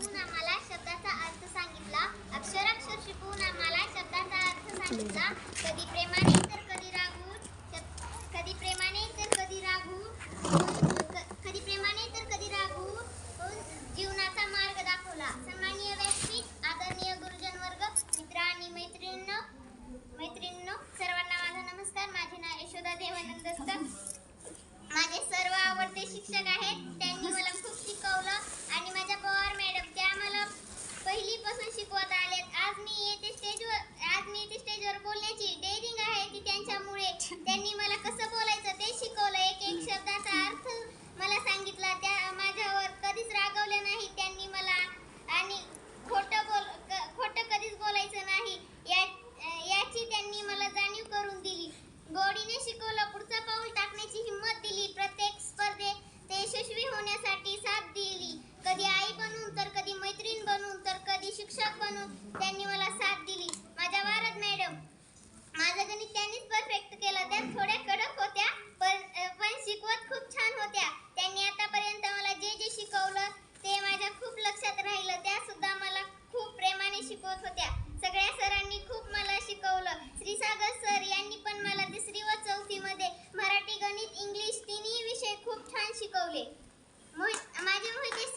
शिकवून आम्हाला शब्दाचा अर्थ सांगितला. अक्षराक्षर शिकवून आम्हाला शब्दाचा अर्थ सांगितला. कधी प्रेमाने तर कधी रागून कधी प्रेमाने तर कधी रागून क- कधी प्रेमाने तर कधी रागून जीवनाचा मार्ग दाखवला. मी येते स्टेजवर आज मी येते स्टेजवर बोलण्याची. डेअरिंग आहे ती त्यांच्यामुळे. त्यांनी मला कसं बोलायचं ते शिकवलं. एक एक शब्दाचा अर्थ मला सांगितला. त्या माझ्यावर कधीच रागवले नाही. त्यांनी मला आणि खोटं बोल खोटं कधीच बोलायचं नाही. या याची त्यांनी मला जाणीव करून दिली. गोडीने शिकवलं पुढचं पाऊल टाकण्याची हिंमत दिली प्रत्येक स्पर्धेत ते यशस्वी होण्यासाठी साथ दिली कधी आई बनून तर कधी मैत्रीण बनून तर कधी शिक्षक बनून त्यांनी मला साथ दिली माझ्या भारत मॅडम माझं गणित त्यांनीच परफेक्ट केलं त्या थोड्या कडक होत्या पण पण शिकवत खूप छान होत्या. त्यांनी आतापर्यंत मला जे जे शिकवलं ते माझ्या खूप लक्षात राहिलं. त्या सुद्धा मला खूप प्रेमाने शिकवत होत्या. सगळ्या सरांनी खूप मला शिकवलं. श्रीसागर सर यांनी पण मला तिसरी व चौथी मध्ये मराठी गणित इंग्लिश तिन्ही विषय खूप छान शिकवले. मोहित माझे मोहिते